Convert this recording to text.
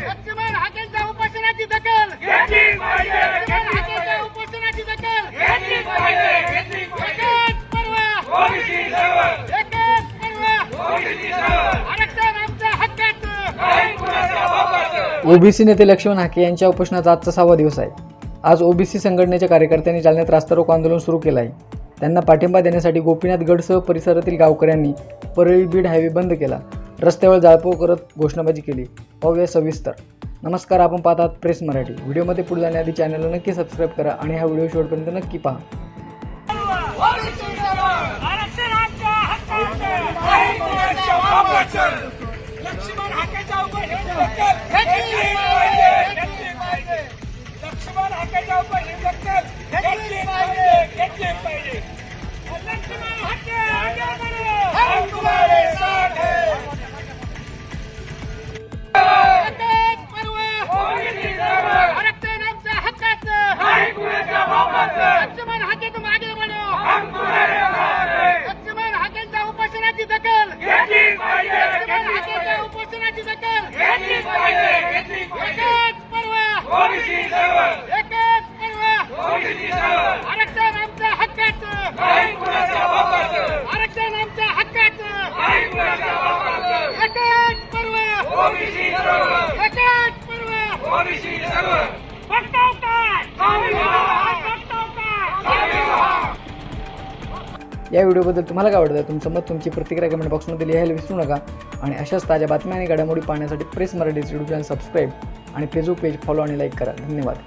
लक्ष्मण हाकेंच्या उपोषणाची दखल. घेतली पाहिजे लक्ष्मण घेतली हाकेंच्या पाहिजे. उपोषणाची दखल. घेतली पाहिजे घेतली पाहिजे. एकच पर्व. ओबीसी सर्व एकच पर्व. ओबीसी सर्व आरक्षण आमच्या हक्काचं. काही कुणाच्या बापाचं. ओबीसी नेते लक्ष्मण हाके यांच्या उपोषणाचा आजचा सहावा दिवस आहे. आज ओबीसी संघटनेच्या कार्यकर्त्यांनी जालन्यात रास्तारोको आंदोलन सुरू केलं आहे त्यांना पाठिंबा देण्यासाठी गोपीनाथ गडसह परिसरातील गावकऱ्यांनी परळी बीड हायवे बंद केला. रस्त्यावर जाळपोळ करत घोषणाबाजी केली. पाहूया सविस्तर. नमस्कार आपण पाहतात प्रेस मराठी. व्हिडिओमध्ये पुढे जाण्याआधी चॅनलला नक्की सबस्क्राईब करा आणि हा व्हिडिओ शेवटपर्यंत नक्की पहा. लक्ष्मण या व्हिडिओबद्दल तुम्हाला काय वाटतं? तुमचं मत तुमची प्रतिक्रिया कमेंट बॉक्समध्ये लिहायला विसरू नका. आणि अशाच ताज्या बातम्या आणि घडामोडी पाहण्यासाठी press Marathi YouTube channel subscribe आणि फेसबुक पेज फॉलो आणि लाईक करा. धन्यवाद.